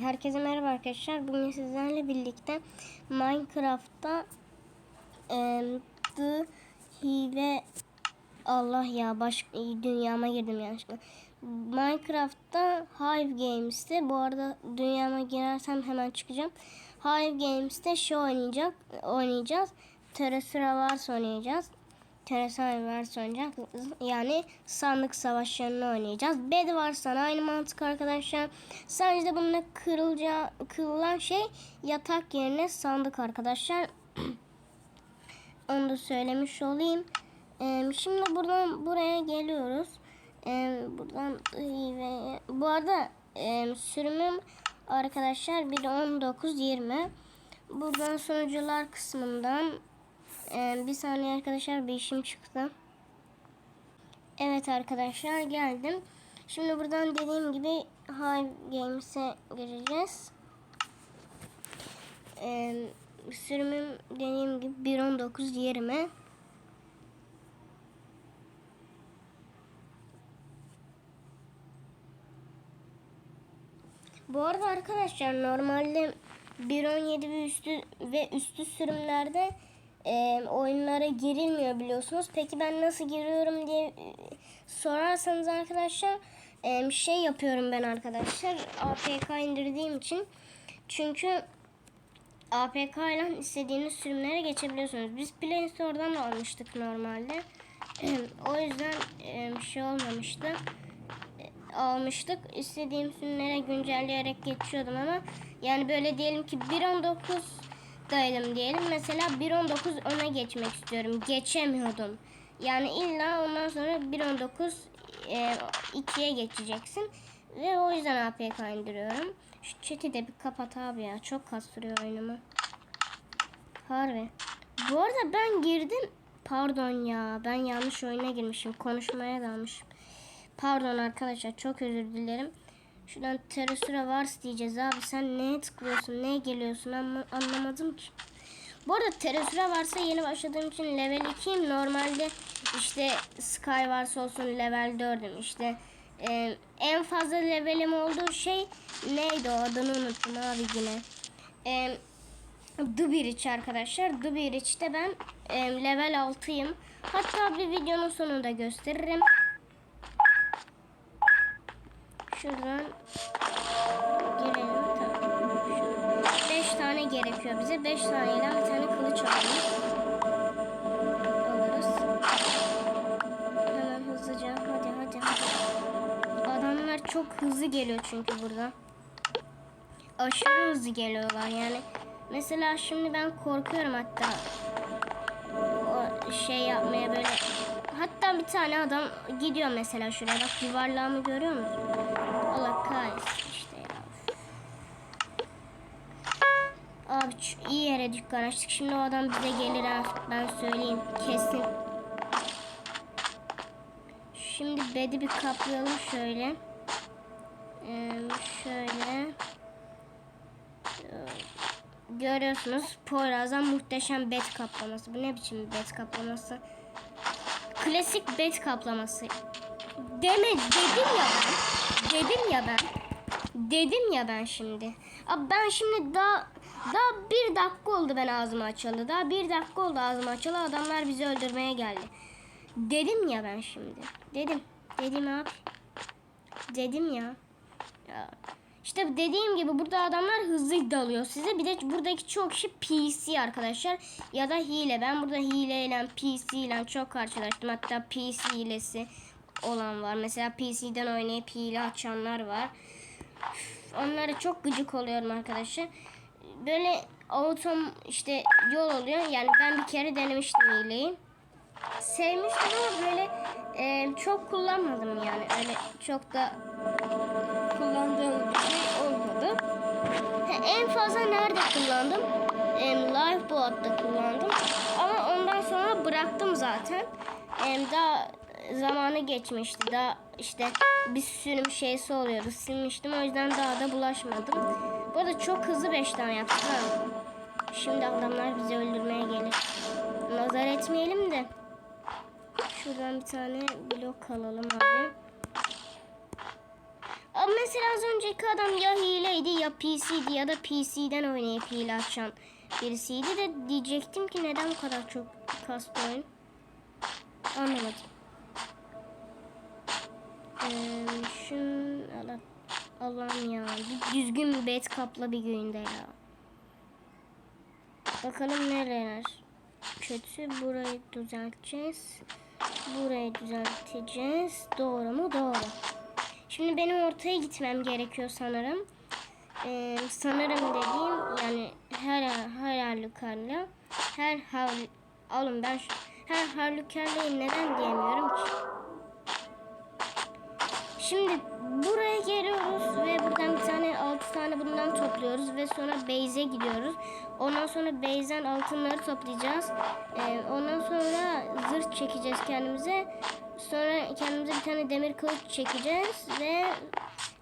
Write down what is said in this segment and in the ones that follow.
Herkese merhaba arkadaşlar. Bugün sizlerle birlikte Minecraft'ta eee The Hile Allah ya baş dünyama girdim yanlışlıkla. Minecraft'ta Hive Games'te bu arada dünyama girersem hemen çıkacağım. Hive Games'te şey oynayacak oynayacağız. Terasura Wars oynayacağız. Wars oynayacağız. Yani sandık savaşlarını oynayacağız. Bed Wars'tan aynı mantık arkadaşlar. Sadece bununla kırılacağı, kırılan şey yatak yerine sandık arkadaşlar. Onu da söylemiş olayım. Ee, şimdi buradan buraya geliyoruz. Ee, buradan ve bu arada e, sürümüm arkadaşlar 1.19.20 Buradan sunucular kısmından e, bir saniye arkadaşlar bir işim çıktı. Evet arkadaşlar geldim. Şimdi buradan dediğim gibi Hive Games'e gireceğiz. Ee, sürümüm dediğim gibi 1.19.20 Bu arada arkadaşlar normalde 1.17 ve üstü ve üstü sürümlerde e, oyunlara girilmiyor biliyorsunuz. Peki ben nasıl giriyorum diye e, sorarsanız arkadaşlar e, şey yapıyorum ben arkadaşlar APK indirdiğim için. Çünkü APK ile istediğiniz sürümlere geçebiliyorsunuz. Biz Play Store'dan da almıştık normalde. o yüzden e, şey olmamıştı almıştık. İstediğim sürümlere güncelleyerek geçiyordum ama yani böyle diyelim ki 1.19 daydım diyelim. Mesela 1.19 öne geçmek istiyorum. Geçemiyordum. Yani illa ondan sonra 1.19 e, 2'ye geçeceksin. Ve o yüzden APK indiriyorum. Şu chat'i de bir kapat abi ya. Çok kastırıyor oyunumu. Harbi. Bu arada ben girdim. Pardon ya. Ben yanlış oyuna girmişim. Konuşmaya dalmışım. Pardon arkadaşlar çok özür dilerim. Şuradan Terasura Wars diyeceğiz abi. Sen neye tıklıyorsun? Neye geliyorsun? Ama anlamadım ki. Bu arada Terasura Wars'a yeni başladığım için level 2'yim. Normalde işte Sky Wars olsun level 4'üm. İşte e, en fazla levelim olduğu şey neydi o adını unuttum abi yine. E, The Bridge arkadaşlar. The Bridge'de ben e, level 6'yım. Hatta bir videonun sonunda gösteririm. Şuradan girelim. Tamam. 5 tane gerekiyor bize. 5 taneyle bir tane kılıç alalım. Alırız. Hemen hızlıca. Hadi hadi hadi. Adamlar çok hızlı geliyor çünkü burada. Aşırı hızlı geliyorlar yani. Mesela şimdi ben korkuyorum hatta. O şey yapmaya böyle Hatta bir tane adam gidiyor mesela şuraya bak yuvarlağımı görüyor musun? Allah kahretsin işte ya. Abi iyi yere dükkan açtık. Şimdi o adam bize gelir ha. Ben söyleyeyim. Kesin. Şimdi bedi bir kaplayalım şöyle. Ee, şöyle. Görüyorsunuz Poyraz'dan muhteşem bed kaplaması. Bu ne biçim bed kaplaması? Klasik bed kaplaması. Deme dedim ya ben. Dedim ya ben. Dedim ya ben şimdi. Abi ben şimdi daha daha bir dakika oldu ben ağzımı açalı. Daha bir dakika oldu ağzımı açalı. Adamlar bizi öldürmeye geldi. Dedim ya ben şimdi. Dedim. Dedim abi. Dedim ya. ya. İşte dediğim gibi burada adamlar hızlı dalıyor size. Bir de buradaki çok kişi PC arkadaşlar. Ya da hile. Ben burada hileyle PC ile çok karşılaştım. Hatta PC hilesi olan var. Mesela PC'den oynayıp hile açanlar var. Onlara çok gıcık oluyorum arkadaşlar. Böyle autom işte yol oluyor. Yani ben bir kere denemiştim hileyi. Sevmiştim ama böyle e, çok kullanmadım yani. Öyle çok da kullandığım bir şey olmadı. Ha, en fazla nerede kullandım? E, Lifeboat'ta kullandım. Ama ondan sonra bıraktım zaten. E, daha zamanı geçmişti. Daha işte bir sürü şeysi oluyordu. Silmiştim. O yüzden daha da bulaşmadım. Bu arada çok hızlı 5 tane yaptık ha. Şimdi adamlar bizi öldürmeye gelir. Nazar etmeyelim de. Şuradan bir tane blok alalım abi. Ama mesela az önceki adam ya hileydi ya PC'di ya da PC'den oynayıp hile açan birisiydi de diyecektim ki neden bu kadar çok kastı oyun. Anlamadım. Ee, şun Allah Allah'ım ya. Bir düzgün bet kapla bir günde ya. Bakalım nereler kötü. Burayı düzelteceğiz. Burayı düzelteceğiz. Doğru mu? Doğru. Şimdi benim ortaya gitmem gerekiyor sanırım. Ee, sanırım dediğim yani her her halükarla her hal alın ben şu, her halükarlayım neden diyemiyorum ki. Şimdi buraya geliyoruz ve buradan bir tane altı tane bundan topluyoruz ve sonra base'e gidiyoruz. Ondan sonra base'den altınları toplayacağız. Ee, ondan sonra zırh çekeceğiz kendimize. Sonra kendimize bir tane demir kılıç çekeceğiz ve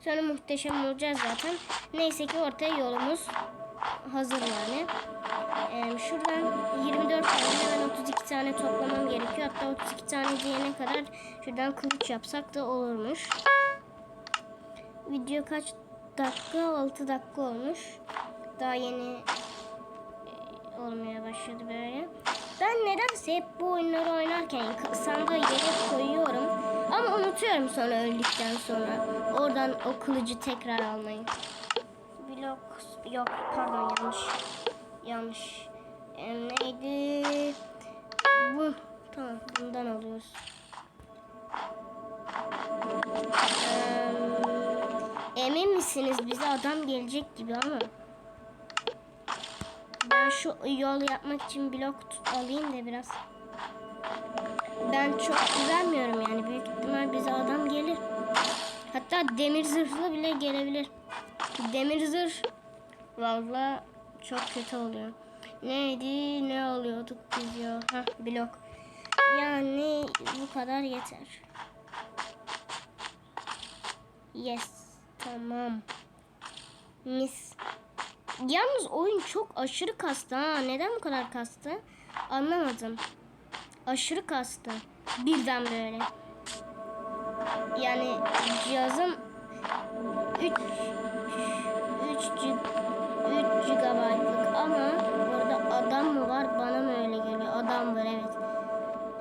sonra muhteşem olacağız zaten. Neyse ki ortaya yolumuz hazır yani. Ee, şuradan 24 tane ben 32 tane toplamam gerekiyor. Hatta 32 tane diyene kadar şuradan kılıç yapsak da olurmuş. Video kaç dakika? 6 dakika olmuş. Daha yeni e, olmaya başladı böyle. Ben nedense hep bu oyunları oynarken sandığı yere koyuyorum. Ama unutuyorum sonra öldükten sonra. Oradan o kılıcı tekrar almayı. Blok yok pardon yanlış. Yanlış. E, neydi? Bu. Tamam bundan alıyoruz. Eee, emin misiniz bize adam gelecek gibi ama. Ben şu yol yapmak için blok tut- alayım da biraz. Ben çok güvenmiyorum yani. Büyük ihtimal bize adam gelir. Hatta demir zırhlı bile gelebilir. Demir zırh Vallahi çok kötü oluyor. Neydi? Ne alıyorduk biz ya? Hah blok. Yani bu kadar yeter. Yes. Tamam. Mis. Yalnız oyun çok aşırı kastı ha. Neden bu kadar kastı? Anlamadım. Aşırı kastı. Birden böyle. Yani cihazım 3 3 3 GB'lık ama burada adam mı var bana mı öyle geliyor? Adam var evet.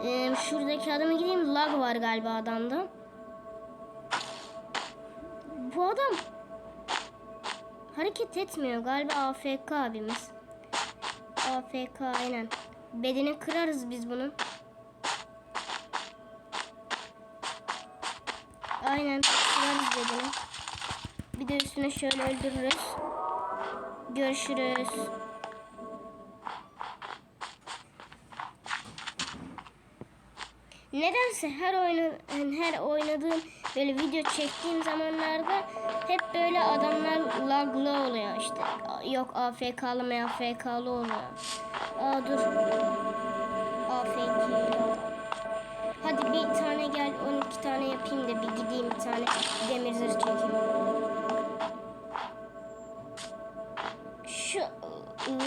Ee, şuradaki adama gideyim. Lag var galiba adamda. Bu adam hareket etmiyor. Galiba AFK abimiz. AFK aynen. Bedeni kırarız biz bunun. Aynen kırarız bedeni. Bir de üstüne şöyle öldürürüz. Görüşürüz. Nedense her oyunu her oynadığım böyle video çektiğim zamanlarda hep böyle adamlar laglı oluyor işte. Yok AFK'lı mı AFK'lı oluyor. Aa dur. AFK'lı. Hadi bir tane gel 12 tane yapayım da bir gideyim bir tane demir zırh çekeyim. Şu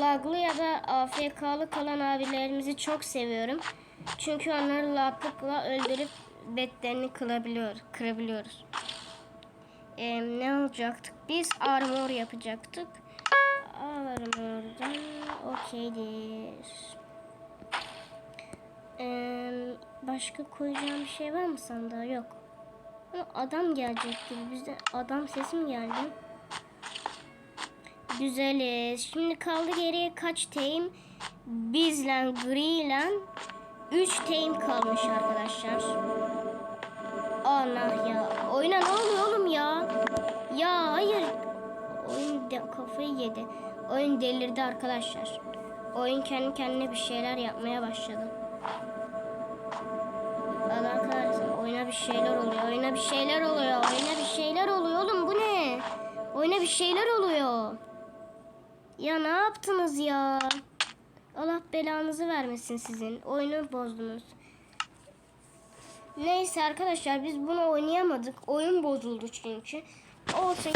laglı ya da AFK'lı kalan abilerimizi çok seviyorum. Çünkü onları rahatlıkla öldürüp betlerini kırabiliyor, kırabiliyoruz. Ee, ne olacaktık? Biz armor yapacaktık. Armordan okeydir. Ee, başka koyacağım bir şey var mı sandığa? Yok. Ama adam gelecek gibi. Bizde adam sesi mi geldi? Güzeliz. Şimdi kaldı geriye kaç teyim? Bizle Gri'yle 3 teyim kalmış arkadaşlar. Allah ya. Oyuna ne oluyor oğlum ya? Ya hayır. Oyun de kafayı yedi. Oyun delirdi arkadaşlar. Oyun kendi kendine bir şeyler yapmaya başladı. Allah kahretsin. Oyuna bir şeyler oluyor. Oyuna bir şeyler oluyor. Oyuna bir şeyler oluyor oğlum. Bu ne? Oyuna bir şeyler oluyor. Ya ne yaptınız ya? Allah belanızı vermesin sizin. Oyunu bozdunuz. Neyse arkadaşlar biz bunu oynayamadık. Oyun bozuldu çünkü. Olsun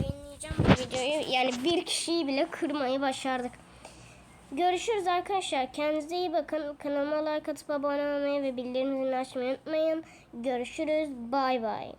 yayınlayacağım bu videoyu. Yani bir kişiyi bile kırmayı başardık. Görüşürüz arkadaşlar. Kendinize iyi bakın. Kanalıma like atıp abone olmayı ve bildirim zilini açmayı unutmayın. Görüşürüz. Bay bay.